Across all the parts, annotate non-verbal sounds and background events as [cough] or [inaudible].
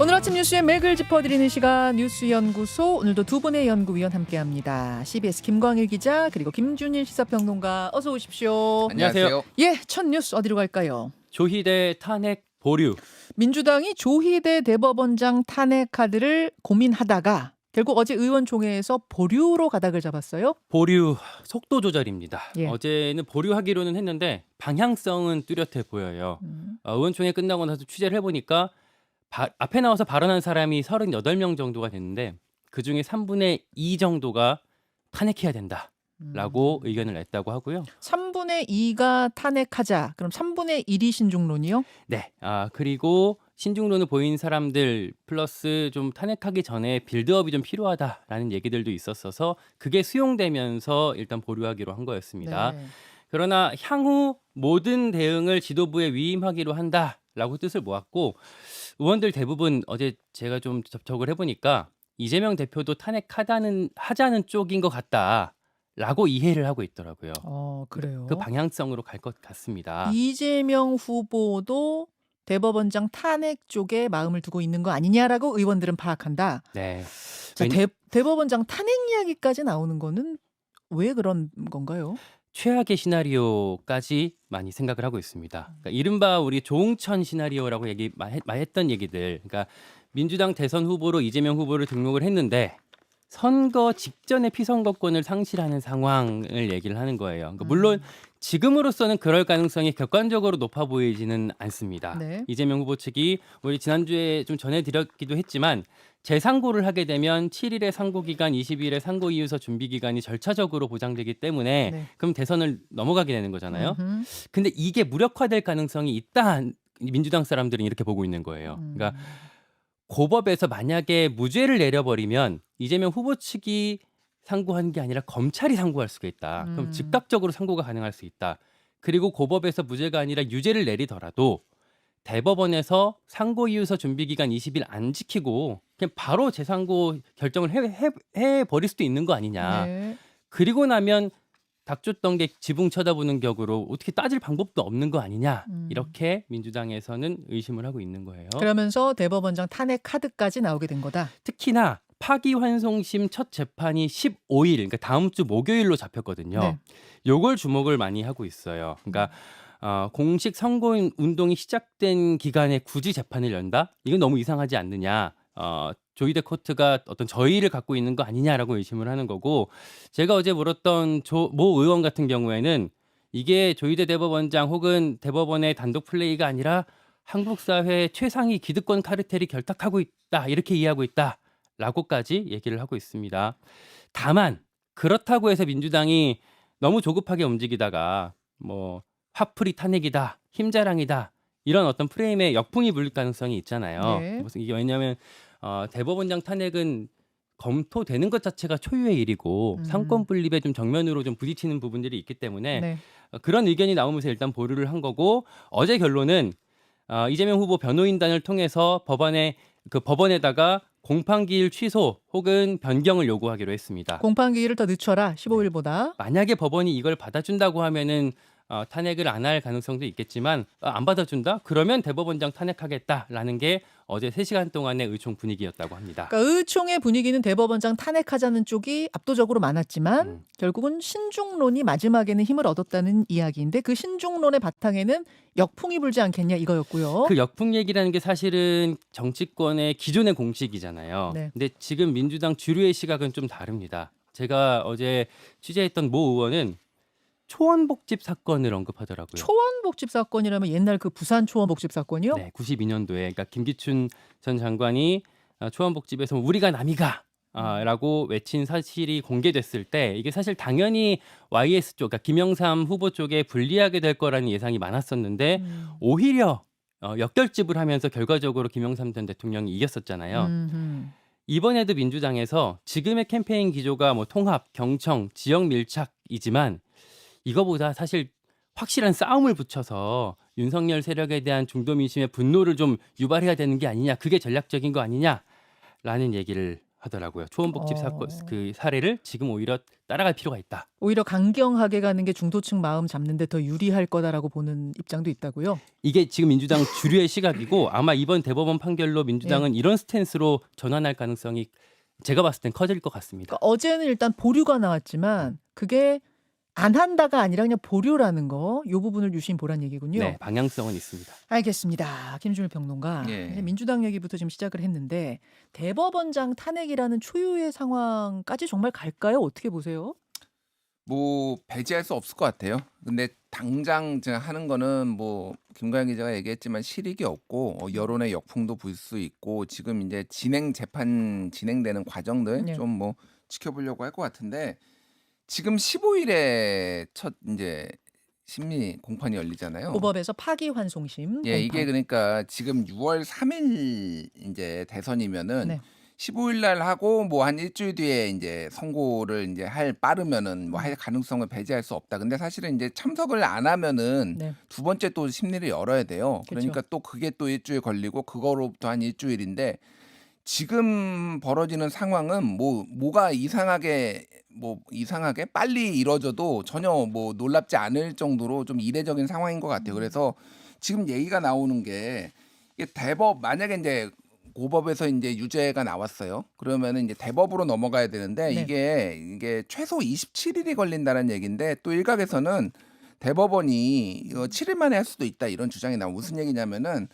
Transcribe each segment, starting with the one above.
오늘 아침 뉴스의 맥을 짚어드리는 시간 뉴스연구소 오늘도 두 분의 연구위원 함께합니다. CBS 김광일 기자 그리고 김준일 시사평론가 어서 오십시오. 안녕하세요. 예, 첫 뉴스 어디로 갈까요? 조희대 탄핵 보류. 민주당이 조희대 대법원장 탄핵 카드를 고민하다가 결국 어제 의원총회에서 보류로 가닥을 잡았어요. 보류 속도 조절입니다. 예. 어제는 보류하기로는 했는데 방향성은 뚜렷해 보여요. 음, 어, 의원총회 끝나고 나서 취재를 해보니까 바- 앞에 나와서 발언한 사람이 38명 정도가 됐는데 그중에 3분의 2 정도가 탄핵해야 된다 라고 음. 의견을 냈다고 하고요. 3분의 2가 탄핵하자. 그럼 3분의 1이 신중론이요? 네. 아, 그리고 신중론을 보인 사람들 플러스 좀 탄핵하기 전에 빌드업이 좀 필요하다라는 얘기들도 있었어서 그게 수용되면서 일단 보류하기로 한 거였습니다. 네. 그러나 향후 모든 대응을 지도부에 위임하기로 한다 라고 뜻을 모았고 의원들 대부분 어제 제가 좀 접촉을 해보니까 이재명 대표도 탄핵하다는 하자는 쪽인 것 같다 라고 이해를 하고 있더라고요. 어, 그래요. 그 방향성으로 갈 것 같습니다. 이재명 후보도 대법원장 탄핵 쪽에 마음을 두고 있는 거 아니냐라고 의원들은 파악한다. 네. 자, 왠- 대, 대법원장 탄핵 이야기까지 나오는 거는 왜 그런 건가요? 최악의 시나리오까지 많이 생각을 하고 있습니다. 그러니까 이른바 우리 조응천 시나리오라고 얘기 많이 했던 얘기들. 그러니까 민주당 대선 후보로 이재명 후보를 등록을 했는데 선거 직전에 피선거권을 상실하는 상황을 얘기를 하는 거예요. 그러니까 물론 지금으로서는 그럴 가능성이 객관적으로 높아 보이지는 않습니다. 네. 이재명 후보 측이 우리 지난주에 좀 전해드렸기도 했지만 재상고를 하게 되면 7일의 상고 기간, 20일의 상고 이유서 준비 기간이 절차적으로 보장되기 때문에 네. 그럼 대선을 넘어가게 되는 거잖아요. 음흠. 근데 이게 무력화될 가능성이 있다. 민주당 사람들은 이렇게 보고 있는 거예요. 음. 그러니까 고법에서 만약에 무죄를 내려버리면 이재명 후보 측이 상고하는 게 아니라 검찰이 상고할 수가 있다. 음. 그럼 즉각적으로 상고가 가능할 수 있다. 그리고 고법에서 무죄가 아니라 유죄를 내리더라도 대법원에서 상고 이유서 준비 기간 20일 안 지키고 그냥 바로 재상고 결정을 해, 해, 해 버릴 수도 있는 거 아니냐. 네. 그리고 나면 닥쳤던 게 지붕 쳐다보는 격으로 어떻게 따질 방법도 없는 거 아니냐. 음. 이렇게 민주당에서는 의심을 하고 있는 거예요. 그러면서 대법원장 탄핵 카드까지 나오게 된 거다. 특히나 파기환송심 첫 재판이 15일, 그러니까 다음 주 목요일로 잡혔거든요. 네. 요걸 주목을 많이 하고 있어요. 그러니까 어, 공식 선거 운동이 시작된 기간에 굳이 재판을 연다? 이건 너무 이상하지 않느냐? 어, 조이데 코트가 어떤 저의를 갖고 있는 거 아니냐라고 의심을 하는 거고 제가 어제 물었던 조, 모 의원 같은 경우에는 이게 조이데 대법원장 혹은 대법원의 단독 플레이가 아니라 한국 사회 최상위 기득권 카르텔이 결탁하고 있다 이렇게 이해하고 있다 라고까지 얘기를 하고 있습니다. 다만 그렇다고 해서 민주당이 너무 조급하게 움직이다가 뭐 화풀이 탄핵이다 힘자랑이다 이런 어떤 프레임에 역풍이 불 가능성이 있잖아요. 네. 무슨 이게 왜냐하면 어, 대법원장 탄핵은 검토되는 것 자체가 초유의 일이고 음. 상권 분립에 좀 정면으로 좀 부딪히는 부분들이 있기 때문에 네. 어, 그런 의견이 나오면서 일단 보류를 한 거고 어제 결론은 어, 이재명 후보 변호인단을 통해서 법안에 그 법원에다가 공판기일 취소 혹은 변경을 요구하기로 했습니다. 공판기일을 더 늦춰라. 15일보다. 만약에 법원이 이걸 받아준다고 하면은 어, 탄핵을 안 할 가능성도 있겠지만 어, 안 받아준다? 그러면 대법원장 탄핵하겠다라는 게 어제 3시간 동안의 의총 분위기였다고 합니다. 그러니까 의총의 분위기는 대법원장 탄핵하자는 쪽이 압도적으로 많았지만 음. 결국은 신중론이 마지막에는 힘을 얻었다는 이야기인데 그 신중론의 바탕에는 역풍이 불지 않겠냐 이거였고요. 그 역풍 얘기라는 게 사실은 정치권의 기존의 공식이잖아요. 네. 근데 지금 민주당 주류의 시각은 좀 다릅니다. 제가 어제 취재했던 모 의원은 초원복집 사건을 언급하더라고요. 초원복집 사건이라면 옛날 그 부산 초원복집 사건이요? 네, 92년도에 그러니까 김기춘 전 장관이 어, 초원복집에서 우리가 남이가 아, 라고 외친 사실이 공개됐을 때 이게 사실 당연히 YS 쪽, 그러니까 김영삼 후보 쪽에 불리하게 될 거라는 예상이 많았었는데 음. 오히려 어, 역결집을 하면서 결과적으로 김영삼 전 대통령이 이겼었잖아요. 음흠. 이번에도 민주당에서 지금의 캠페인 기조가 뭐 통합, 경청, 지역 밀착이지만 이거보다 사실 확실한 싸움을 붙여서 윤석열 세력에 대한 중도 민심의 분노를 좀 유발해야 되는 게 아니냐, 그게 전략적인 거 아니냐라는 얘기를 하더라고요. 초원복집 어. 사건 그 사례를 지금 오히려 따라갈 필요가 있다. 오히려 강경하게 가는 게 중도층 마음 잡는데 더 유리할 거다라고 보는 입장도 있다고요. 이게 지금 민주당 주류의 시각이고 아마 이번 대법원 판결로 민주당은 이런 스탠스로 전환할 가능성이 제가 봤을 땐 커질 것 같습니다. 그러니까 어제는 일단 보류가 나왔지만 그게 안 한다가 아니라 그냥 보류라는 거, 요 부분을 유심 보란 얘기군요. 네, 방향성은 있습니다. 알겠습니다. 김준일 평론가. 예. 이제 민주당 얘기부터 지금 시작을 했는데 대법원장 탄핵이라는 초유의 상황까지 정말 갈까요? 어떻게 보세요? 뭐 배제할 수 없을 것 같아요. 근데 당장 제가 하는 거는 뭐 김가영 기자가 얘기했지만 실익이 없고 어, 여론의 역풍도 불 수 있고 지금 이제 진행 재판 진행되는 과정들 네. 좀뭐 지켜보려고 할 것 같은데 지금 15일에 첫 이제 심리 공판이 열리잖아요. 고법에서 파기환송심. 예, 이게 공판. 그러니까 지금 6월 3일 이제 대선이면은 네. 15일 날 하고 뭐 한 일주일 뒤에 이제 선고를 이제 할 빠르면은 뭐 음. 할 가능성을 배제할 수 없다. 근데 사실은 이제 참석을 안 하면은 네. 두 번째 또 심리를 열어야 돼요. 그쵸. 그러니까 또 그게 또 일주일 걸리고 그거로부터 한 일주일인데 지금 벌어지는 상황은 뭐 뭐가 이상하게 뭐 이상하게 빨리 이뤄져도 전혀 뭐 놀랍지 않을 정도로 좀 이례적인 상황인 것 같아요. 그래서 지금 얘기가 나오는 게 이게 대법 만약에 이제 고법에서 이제 유죄가 나왔어요. 그러면은 이제 대법으로 넘어가야 되는데 네. 이게 이게 최소 27일이 걸린다는 얘기인데 또 일각에서는 대법원이 이거 7일 만에 할 수도 있다 이런 주장이 나와 무슨 얘기냐면은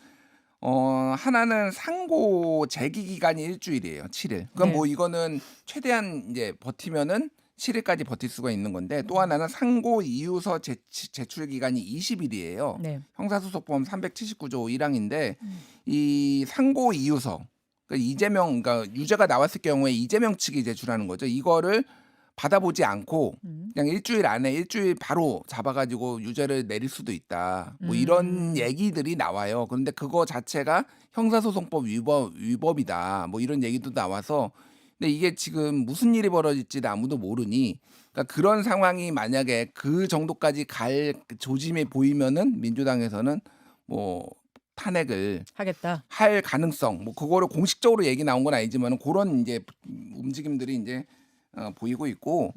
어 하나는 상고 제기 기간이 일주일이에요. 7일. 그럼 네. 뭐 이거는 최대한 이제 버티면은 7일까지 버틸 수가 있는 건데 또 하나는 상고 이유서 제, 제출 기간이 20일이에요. 네. 형사소송법 379조 1항인데 음. 이 상고 이유서 그러니까 이재명 그러니까 유죄가 나왔을 경우에 이재명 측이 제출하는 거죠. 이거를 받아보지 않고 음. 그냥 일주일 안에 일주일 바로 잡아가지고 유죄를 내릴 수도 있다. 뭐 음. 이런 얘기들이 나와요. 그런데 그거 자체가 형사소송법 위법 위법이다. 뭐 이런 얘기도 나와서 근데 이게 지금 무슨 일이 벌어질지 아무도 모르니 그러니까 그런 상황이 만약에 그 정도까지 갈 조짐이 보이면은 민주당에서는 뭐 탄핵을 하겠다. 할 가능성 뭐 그거를 공식적으로 얘기 나온 건 아니지만 그런 이제 움직임들이 이제 어, 보이고 있고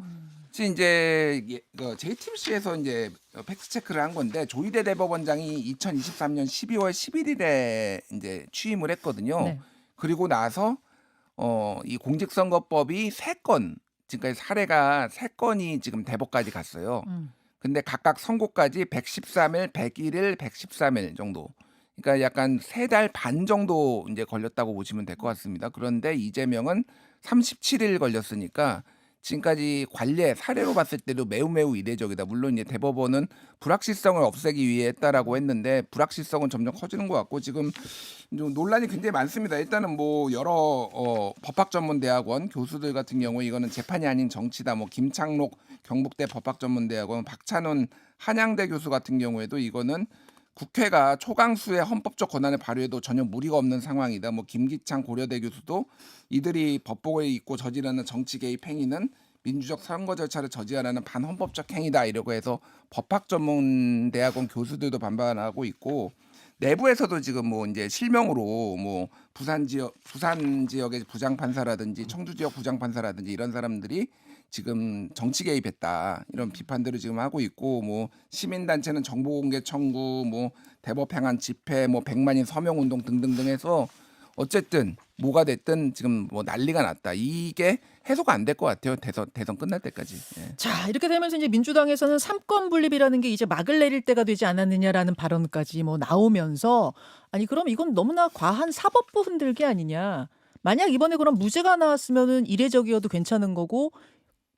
지금 이제 예, 그 JTBC에서 이제 팩트 체크를 한 건데 조희대 대법원장이 2023년 12월 11일에 이제 취임을 했거든요. 네. 그리고 나서 어 이 공직선거법이 세 건 지금까지 사례가 세 건이 지금 대법까지 갔어요. 음. 근데 각각 선고까지 113일, 101일, 113일 정도. 그러니까 약간 세 달 반 정도 이제 걸렸다고 보시면 될 것 같습니다. 그런데 이재명은 37일 걸렸으니까 지금까지 관례 사례로 봤을 때도 매우 매우 이례적이다. 물론 이제 대법원은 불확실성을 없애기 위해 했다라고 했는데 불확실성은 점점 커지는 것 같고 지금 좀 논란이 굉장히 많습니다. 일단은 뭐 여러 어, 법학전문대학원 교수들 같은 경우에 이거는 재판이 아닌 정치다. 뭐 김창록 경북대 법학전문대학원 박찬훈 한양대 교수 같은 경우에도 이거는 국회가 초강수의 헌법적 권한을 발휘해도 전혀 무리가 없는 상황이다. 뭐 김기창 고려대 교수도 이들이 법복을 입고 저지르는 정치 개입 행위는 민주적 선거 절차를 저지하라는 반헌법적 행위다 이러고 해서 법학 전문 대학원 교수들도 반발하고 있고 내부에서도 지금 뭐 이제 실명으로 뭐 부산 지역 부산 지역의 부장 판사라든지 청주 지역 부장 판사라든지 이런 사람들이 지금 정치 개입했다 이런 비판들을 지금 하고 있고 뭐 시민 단체는 정보 공개 청구 뭐 대법 행한 집회 뭐 백만인 서명 운동 등등등 해서 어쨌든 뭐가 됐든 지금 뭐 난리가 났다 이게 해소가 안 될 것 같아요 대선 대선 끝날 때까지 예. 자, 이렇게 되면서 이제 민주당에서는 삼권 분립이라는 게 이제 막을 내릴 때가 되지 않았느냐라는 발언까지 뭐 나오면서 아니 그럼 이건 너무나 과한 사법부 흔들기 아니냐. 만약 이번에 그럼 무죄가 나왔으면은 이례적이어도 괜찮은 거고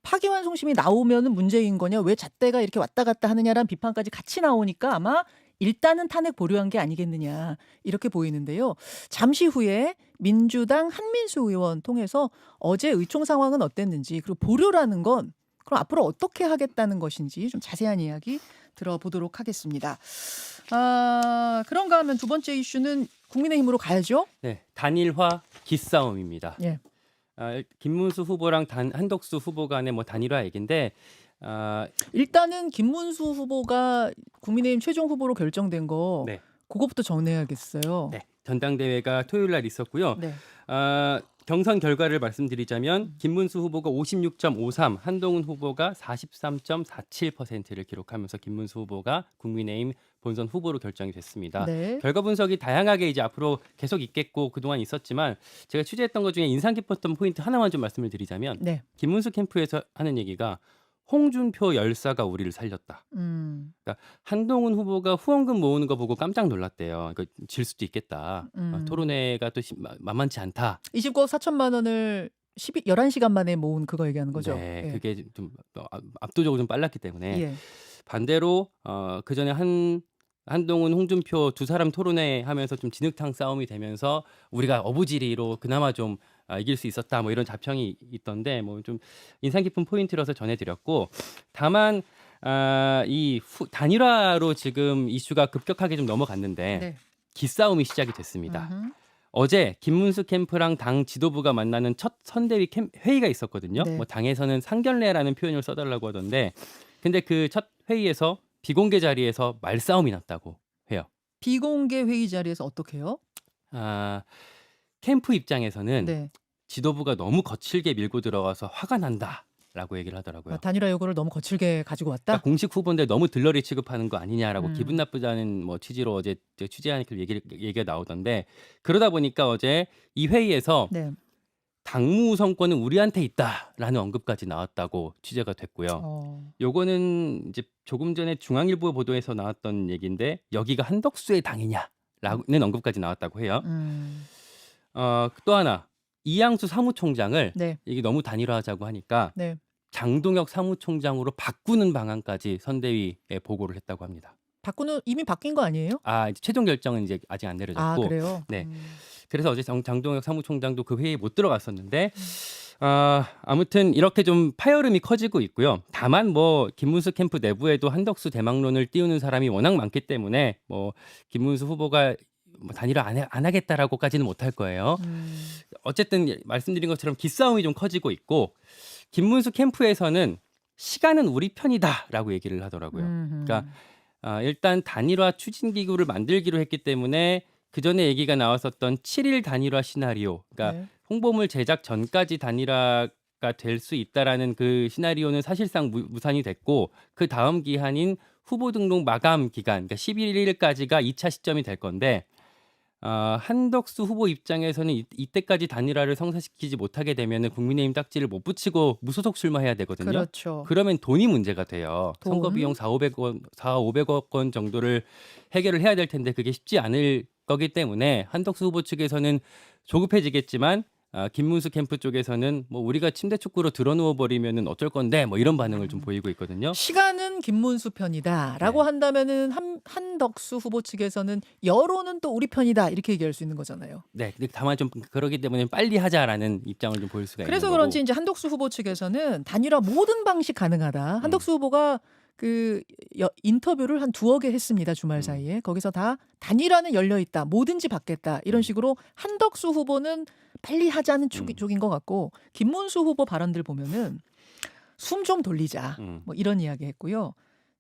파기환송심이 나오면은 문제인 거냐? 왜 잣대가 이렇게 왔다 갔다 하느냐라는 비판까지 같이 나오니까 아마 일단은 탄핵 보류한 게 아니겠느냐 이렇게 보이는데요. 잠시 후에 민주당 한민수 의원 통해서 어제 의총 상황은 어땠는지 그리고 보류라는 건 그럼 앞으로 어떻게 하겠다는 것인지 좀 자세한 이야기 들어보도록 하겠습니다. 아 그런가 하면 두 번째 이슈는 국민의힘으로 가야죠. 네, 단일화 기싸움입니다. 예. 아, 김문수 후보랑 단, 한덕수 후보 간의 뭐 단일화 얘긴데 아, 일단은 김문수 후보가 국민의힘 최종 후보로 결정된 거 네. 그거부터 전해야겠어요. 네, 전당대회가 토요일 날 있었고요. 네. 아, 경선 결과를 말씀드리자면 김문수 후보가 56.53, 한동훈 후보가 43.47%를 기록하면서 김문수 후보가 국민의힘 본선 후보로 결정이 됐습니다. 네. 결과 분석이 다양하게 이제 앞으로 계속 있겠고 그동안 있었지만 제가 취재했던 것 중에 인상 깊었던 포인트 하나만 좀 말씀을 드리자면 네. 김문수 캠프에서 하는 얘기가 홍준표 열사가 우리를 살렸다. 음. 한동훈 후보가 후원금 모으는 거 보고 깜짝 놀랐대요. 질 수도 있겠다. 음. 어, 토론회가 또 만만치 않다. 29억 4천만 원을 12, 11시간 만에 모은 그거 얘기하는 거죠. 네, 예. 그게 좀 어, 압- 압도적으로 좀 빨랐기 때문에 예. 반대로 어, 그 전에 한 한동훈, 홍준표 두 사람 토론회 하면서 좀 진흙탕 싸움이 되면서 우리가 어부지리로 그나마 좀 아, 이길 수 있었다 뭐 이런 자평이 있던데 뭐 좀 인상 깊은 포인트라서 전해드렸고 다만 아, 이 후, 단일화로 지금 이슈가 급격하게 좀 넘어갔는데 네. 기싸움이 시작이 됐습니다. 음흠. 어제 김문수 캠프랑 당 지도부가 만나는 첫 선대위 캠, 회의가 있었거든요. 네. 뭐 당에서는 상견례라는 표현을 써달라고 하던데, 근데 그 첫 회의에서 비공개 자리에서 말싸움이 났다고 해요. 비공개 회의 자리에서 어떻게 해요? 아 캠프 입장에서는 네. 지도부가 너무 거칠게 밀고 들어가서 화가 난다라고 얘기를 하더라고요. 아, 단일화 요구를 너무 거칠게 가지고 왔다. 그러니까 공식 후보인데 너무 들러리 취급하는 거 아니냐라고 음. 기분 나쁘다는 뭐 취지로 어제 저 취재하니까 얘기 얘기가 나오던데 그러다 보니까 어제 이 회의에서 네. 당무 우선권은 우리한테 있다라는 언급까지 나왔다고 취재가 됐고요. 어. 요거는 이제 조금 전에 중앙일보 보도에서 나왔던 얘기인데 여기가 한덕수의 당이냐라는 언급까지 나왔다고 해요. 음. 어, 또 하나 이양수 사무총장을 네. 이게 너무 단일화하자고 하니까 네. 장동혁 사무총장으로 바꾸는 방안까지 선대위에 보고를 했다고 합니다. 바꾸는 이미 바뀐 거 아니에요? 아 이제 최종 결정은 이제 아직 안 아, 내려졌고 그래요. 네. 음. 그래서 어제 장, 장동혁 사무총장도 그 회의에 못 들어갔었는데 아, 아무튼 이렇게 좀 파열음이 커지고 있고요. 다만 뭐 김문수 캠프 내부에도 한덕수 대망론을 띄우는 사람이 워낙 많기 때문에 뭐 김문수 후보가 뭐 단일화 안, 해- 안 하겠다라고까지는 못할 거예요. 음. 어쨌든 말씀드린 것처럼 기싸움이 좀 커지고 있고 김문수 캠프에서는 시간은 우리 편이다라고 얘기를 하더라고요. 음흠. 그러니까 아, 일단 단일화 추진 기구를 만들기로 했기 때문에 그 전에 얘기가 나왔었던 7일 단일화 시나리오, 그러니까 네. 홍보물 제작 전까지 단일화가 될 수 있다라는 그 시나리오는 사실상 무, 무산이 됐고 그 다음 기한인 후보 등록 마감 기간, 그러니까 11일까지가 2차 시점이 될 건데 아, 한덕수 후보 입장에서는 이, 이때까지 단일화를 성사시키지 못하게 되면은 국민의힘 딱지를 못 붙이고 무소속 출마해야 되거든요. 그렇죠. 그러면 돈이 문제가 돼요. 돈? 선거 비용 4, 500원, 4, 500억 원 정도를 해결을 해야 될 텐데 그게 쉽지 않을 거기 때문에 한덕수 후보 측에서는 조급해지겠지만 아, 김문수 캠프 쪽에서는 뭐 우리가 침대 축구로 들어누워 버리면은 어쩔 건데 뭐 이런 반응을 좀 보이고 있거든요. 시간은 김문수 편이다라고 네. 한다면은 한, 한덕수 후보 측에서는 여론은 또 우리 편이다 이렇게 얘기할 수 있는 거잖아요. 네, 근데 다만 좀 그러기 때문에 빨리 하자라는 입장을 좀 보일 수가 그래서 있는 거고. 그런지 이제 한덕수 후보 측에서는 단일화 모든 방식 가능하다. 한덕수 후보가 그 여- 인터뷰를 한 두어 개 했습니다 주말 음. 사이에 거기서 다 단일화는 열려 있다 뭐든지 받겠다 이런 음. 식으로 한덕수 후보는 빨리 하자는 쪽, 음. 쪽인 것 같고 김문수 후보 발언들 보면은 숨 좀 돌리자 음. 뭐 이런 이야기 했고요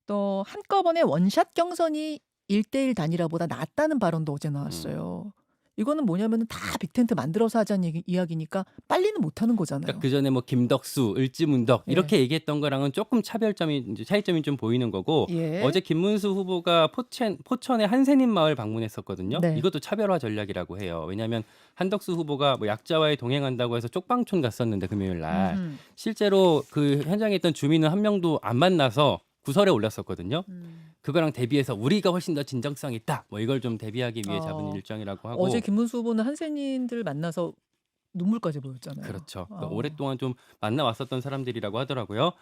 또 한꺼번에 원샷 경선이 1대1 단일화보다 낫다는 발언도 어제 나왔어요. 이거는 뭐냐면은 다 빅텐트 만들어서 하자는 얘기, 이야기니까 빨리는 못 하는 거잖아요. 그러니까 그 전에 뭐 김덕수, 을지문덕 네. 이렇게 얘기했던 거랑은 조금 차별점이 이제 차이점이 좀 보이는 거고 예. 어제 김문수 후보가 포천 포천의 한센인 마을 방문했었거든요. 네. 이것도 차별화 전략이라고 해요. 왜냐하면 한덕수 후보가 뭐 약자와의 동행한다고 해서 쪽방촌 갔었는데 금요일 날. 실제로 그 현장에 있던 주민은 한 명도 안 만나서 구설에 올랐었거든요. 음. 그거랑 대비해서 우리가 훨씬 더 진정성 있다. 뭐 이걸 좀 대비하기 위해 잡은 어. 일정이라고 하고 어제 김문수 후보는 한센인들 만나서 눈물까지 보였잖아요. 그렇죠. 그러니까 어. 오랫동안 좀 만나왔었던 사람들이라고 하더라고요.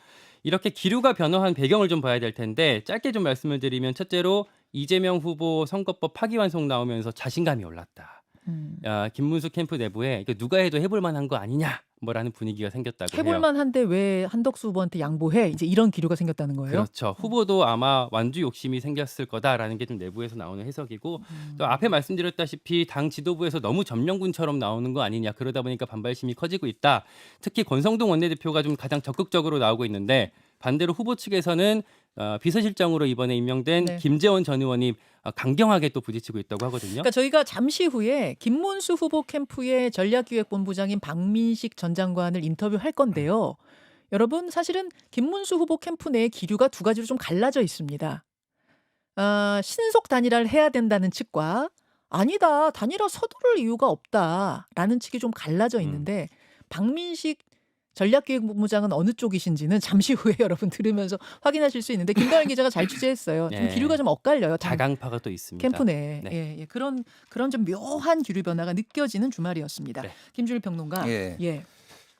이렇게 기류가 변화한 배경을 좀 봐야 될 텐데 짧게 좀 말씀을 드리면 첫째로 이재명 후보 선거법 파기환송 나오면서 자신감이 올랐다. 음. 야, 김문수 캠프 내부에 이거 누가 해도 해볼 만한 거 아니냐 뭐라는 분위기가 생겼다고 해요. 해볼만 한데 왜 한덕수 후보한테 양보해? 이제 이런 기류가 생겼다는 거예요. 그렇죠. 후보도 아마 완주 욕심이 생겼을 거다라는 게 좀 내부에서 나오는 해석이고 음. 또 앞에 말씀드렸다시피 당 지도부에서 너무 전면군처럼 나오는 거 아니냐 그러다 보니까 반발심이 커지고 있다. 특히 권성동 원내대표가 좀 가장 적극적으로 나오고 있는데 반대로 후보 측에서는 어, 비서실장으로 이번에 임명된 네. 김재원 전 의원이 어, 강경하게 또 부딪히고 있다고 하거든요. 그러니까 저희가 잠시 후에 김문수 후보 캠프의 전략기획본부장인 박민식 전 장관을 인터뷰할 건데요. 여러분 사실은 김문수 후보 캠프 내의 기류가 두 가지로 좀 갈라져 있습니다. 아, 신속 단일화를 해야 된다는 측과 아니다 단일화 서두를 이유가 없다라는 측이 좀 갈라져 있는데 박민식 전략기획본부장은 어느 쪽이신지는 잠시 후에 [laughs] 여러분 들으면서 확인하실 수 있는데 김가연 기자가 잘 취재했어요. 좀 네. 기류가 좀 엇갈려요. 당- 자강파가 또 있습니다. 캠프 내 네. 예, 예. 그런 그런 좀 묘한 기류 변화가 느껴지는 주말이었습니다. 네. 김준일 평론가. 예. 예.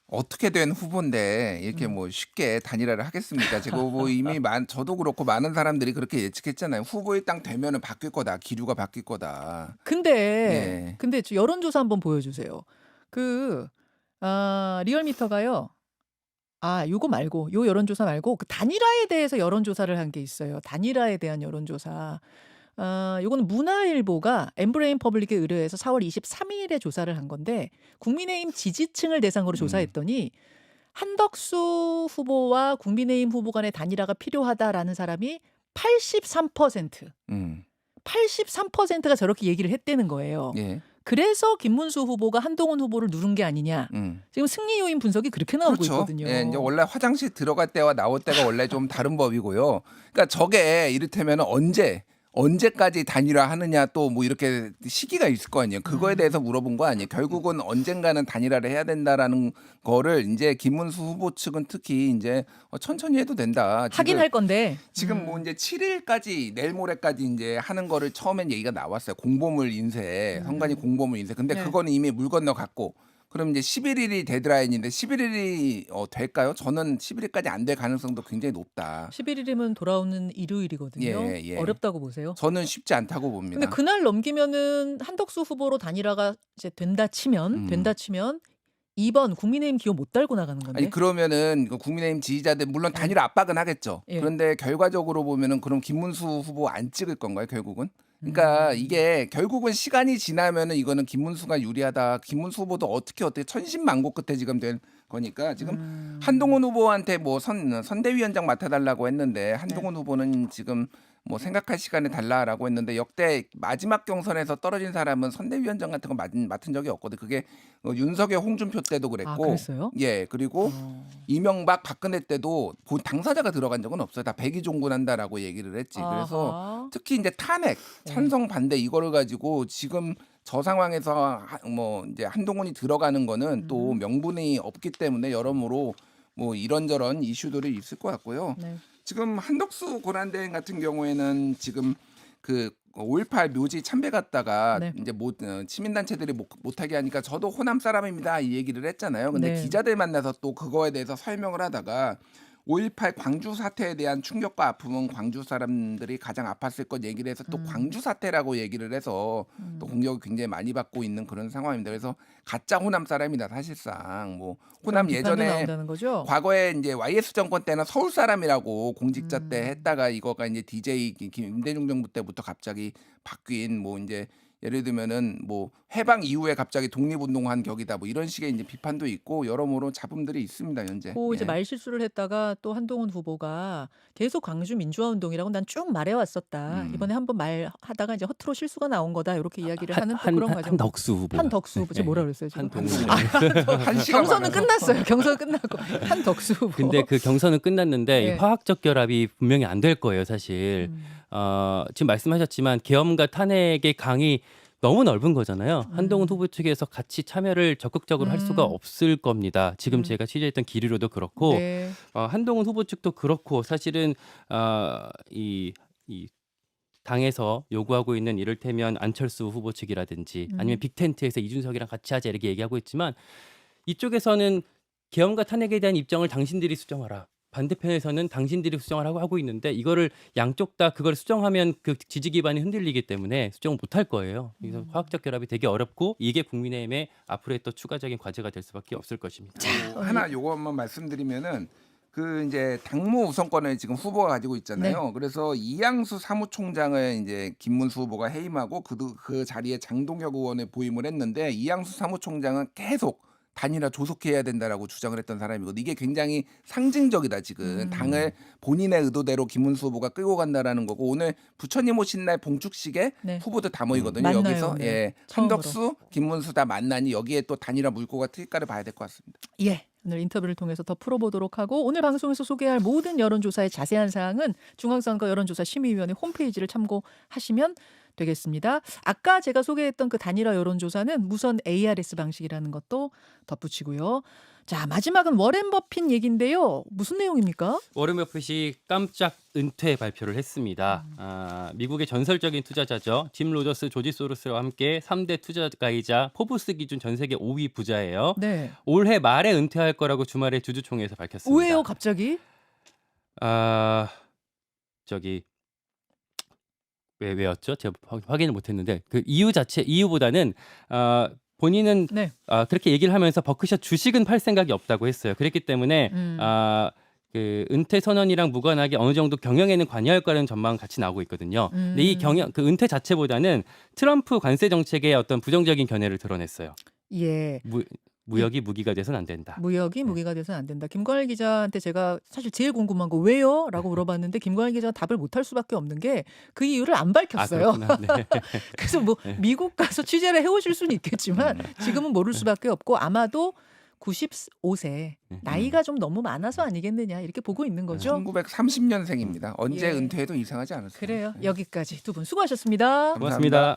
어떻게 된 후보인데 이렇게 음. 뭐 쉽게 단일화를 하겠습니까? 제가 [laughs] 뭐 이미 많 저도 그렇고 많은 사람들이 그렇게 예측했잖아요. 후보의 땅 되면은 바뀔 거다. 기류가 바뀔 거다. 근데 예. 근데 저 여론조사 한번 보여주세요. 그 아, 리얼미터가요. 아, 요거 말고 요 여론조사 말고 그 단일화에 대해서 여론조사를 한 게 있어요. 단일화에 대한 여론조사. 아, 요거는 문화일보가 엠브레인 퍼블릭에 의뢰해서 4월 23일에 조사를 한 건데 국민의힘 지지층을 대상으로 음. 조사했더니 한덕수 후보와 국민의힘 후보 간의 단일화가 필요하다라는 사람이 83%. 음. 83%가 저렇게 얘기를 했다는 거예요. 예. 그래서 김문수 후보가 한동훈 후보를 누른 게 아니냐. 음. 지금 승리 요인 분석이 그렇게 나오고 그렇죠. 있거든요. 예, 이제 원래 화장실 들어갈 때와 나올 때가 원래 좀 다른 법이고요. 그러니까 저게 이를테면 언제 언제까지 단일화 하느냐 또 뭐 이렇게 시기가 있을 거 아니에요. 그거에 음. 대해서 물어본 거 아니에요. 결국은 언젠가는 단일화를 해야 된다라는 거를 이제 김문수 후보 측은 특히 이제 어, 천천히 해도 된다. 하긴 할 건데. 지금 음. 뭐 이제 7일까지 내일 모레까지 이제 하는 거를 처음엔 얘기가 나왔어요. 공보물 인쇄, 음. 선관위 공보물 인쇄. 근데 네. 그거는 이미 물 건너 갔고 그럼 이제 11일이 데드라인인데 11일이 어, 될까요? 저는 11일까지 안 될 가능성도 굉장히 높다. 11일이면 돌아오는 일요일이거든요. 예, 예. 어렵다고 보세요. 저는 쉽지 않다고 봅니다. 근데 그날 넘기면은 한덕수 후보로 단일화가 이제 된다 치면 음. 된다 치면 2번 국민의힘 기호 못 달고 나가는 건데. 아니 그러면은 그 국민의힘 지지자들 물론 단일화 압박은 하겠죠. 예. 그런데 결과적으로 보면은 그럼 김문수 후보 안 찍을 건가요? 결국은? 그러니까 음. 이게 결국은 시간이 지나면은 이거는 김문수가 유리하다. 김문수 후보도 어떻게 어떻게 천신만고 끝에 지금 된 거니까 지금 음. 한동훈 후보한테 뭐 선 선대위원장 맡아달라고 했는데 네. 한동훈 후보는 지금 뭐 생각할 시간을 달라라고 했는데 역대 마지막 경선에서 떨어진 사람은 선대위원장 같은 거 맡은, 맡은 적이 없거든. 그게 어, 윤석열 홍준표 때도 아, 그랬고, 그랬어요? 예 그리고 어. 이명박 박근혜 때도 본 당사자가 들어간 적은 없어요. 다 백의종군한다라고 얘기를 했지. 그래서 아하. 특히 이제 탄핵, 네. 찬성 반대 이거를 가지고 지금 저 상황에서 하- 뭐 이제 한동훈이 들어가는 거는 또 음. 명분이 없기 때문에 여러모로 뭐 이런저런 이슈들이 있을 것 같고요. 네. 지금 한덕수 고난대행 같은 경우에는 지금 그5.18 묘지 참배 갔다가 네. 이제 못 어, 시민단체들이 못, 못하게 하니까 저도 호남 사람입니다 이 얘기를 했잖아요. 근데 네. 기자들 만나서 또 그거에 대해서 설명을 하다가 5.18 광주 사태에 대한 충격과 아픔은 광주 사람들이 가장 아팠을 것 얘기를 해서 또 음. 광주 사태라고 얘기를 해서 음. 또 공격을 굉장히 많이 받고 있는 그런 상황입니다. 그래서 가짜 호남 사람이다 사실상 뭐 호남 예전에. 과거에 이제 YS 정권 때는 서울 사람이라고 공직자 때 음. 했다가 이거가 이제 DJ 김대중 정부 때부터 갑자기 바뀐 뭐 이제 예를 들면은 뭐 해방 이후에 갑자기 독립운동한 격이다 뭐 이런 식의 이제 비판도 있고 여러모로 잡음들이 있습니다 현재. 그 이제 예. 말 실수를 했다가 또 한동훈 후보가 계속 광주 민주화 운동이라고 난 쭉 말해왔었다. 음. 이번에 한번 말하다가 이제 허투루 실수가 나온 거다. 이렇게 이야기를 하는 또 한, 그런 한, 과정. 한덕수 후보. 한덕수 후보 지금 뭐라 그랬어요 지금? 한동훈. 아, 한 경선은. 끝났어요. 경선 끝나고 한덕수 후보. 근데 그 경선은 끝났는데 이 예. 화학적 결합이 분명히 안 될 거예요, 사실. 음. 어, 지금 말씀하셨지만 계엄과 탄핵의 강이 너무 넓은 거잖아요. 음. 한동훈 후보 측에서 같이 참여를 적극적으로 할 수가 음. 없을 겁니다. 지금 음. 제가 취재했던 기류로도 그렇고 네. 어, 한동훈 후보 측도 그렇고 사실은 어, 이, 이 당에서 요구하고 있는 이를테면 안철수 후보 측이라든지 음. 아니면 빅텐트에서 이준석이랑 같이 하자 이렇게 얘기하고 있지만 이쪽에서는 계엄과 탄핵에 대한 입장을 당신들이 수정하라. 반대편에서는 당신들이 수정하라고 하고 있는데 이거를 양쪽 다 그걸 수정하면 그 지지 기반이 흔들리기 때문에 수정을 못할 거예요. 그래서 음. 화학적 결합이 되게 어렵고 이게 국민의힘의 앞으로의 또 추가적인 과제가 될 수밖에 없을 것입니다. 뭐 하나 요것만 말씀드리면은 그 이제 당무 우선권을 지금 후보가 가지고 있잖아요. 그래서 이양수 사무총장을 이제 김문수 후보가 해임하고 그, 그 자리에 장동혁 의원을 보임을 했는데 이양수 사무총장은 계속 단일화 조속해야 된다라고 주장을 했던 사람이거든요. 이게 굉장히 상징적이다 지금 음. 당을 본인의 의도대로 김문수 후보가 끌고 간다라는 거고 오늘 부처님 오신 날 봉축식에 네. 후보들 다 모이거든요. 만나요, 여기서 오늘. 예 처음으로. 한덕수, 김문수 다 만나니 여기에 또 단일화 물꼬가 트일까를 봐야 될 것 같습니다. 예. 오늘 인터뷰를 통해서 더 풀어보도록 하고 오늘 방송에서 소개할 모든 여론조사의 자세한 사항은 중앙선거 여론조사 심의위원회 홈페이지를 참고하시면 되겠습니다. 아까 제가 소개했던 그 단일화 여론조사는 무선 ARS 방식이라는 것도 덧붙이고요. 자 마지막은 워렌 버핏 얘긴데요. 무슨 내용입니까? 워렌 버핏이 깜짝 은퇴 발표를 했습니다. 음. 아, 미국의 전설적인 투자자죠. 짐 로저스, 조지 소로스와 함께 3대 투자가이자 포브스 기준 전 세계 5위 부자예요. 네. 올해 말에 은퇴할 거라고 주말에 주주총회에서 밝혔습니다. 왜요 갑자기? 아 저기 왜 왜였죠? 제가 확- 확인을 못했는데 그 이유 자체 이유보다는 아 본인은 네. 아, 그렇게 얘기를 하면서 버크셔 주식은 팔 생각이 없다고 했어요. 그랬기 때문에 음. 아, 그 은퇴 선언이랑 무관하게 어느 정도 경영에는 관여할 거라는 전망 같이 나오고 있거든요. 근데 이 음. 경영 그 은퇴 자체보다는 트럼프 관세 정책의 어떤 부정적인 견해를 드러냈어요. 예. 무, 무역이 무기가 돼서는 안 된다. 무역이 무기가 돼서는 안 된다. 김관일 기자한테 제가 사실 제일 궁금한 거 왜요? 라고 물어봤는데 김관일 기자가 답을 못 할 수밖에 없는 게 그 이유를 안 아, 밝혔어요. 그렇구나. 네. [laughs] 그래서 뭐 네. 미국 가서 취재를 해오실 수는 있겠지만 지금은 모를 수밖에 없고 아마도 95세 네. 나이가 좀 너무 많아서 아니겠느냐 이렇게 보고 있는 거죠. 1930년생입니다. 언제 예. 은퇴해도 이상하지 않았어요. 그래요. 네. 여기까지 두 분 수고하셨습니다. 고맙습니다.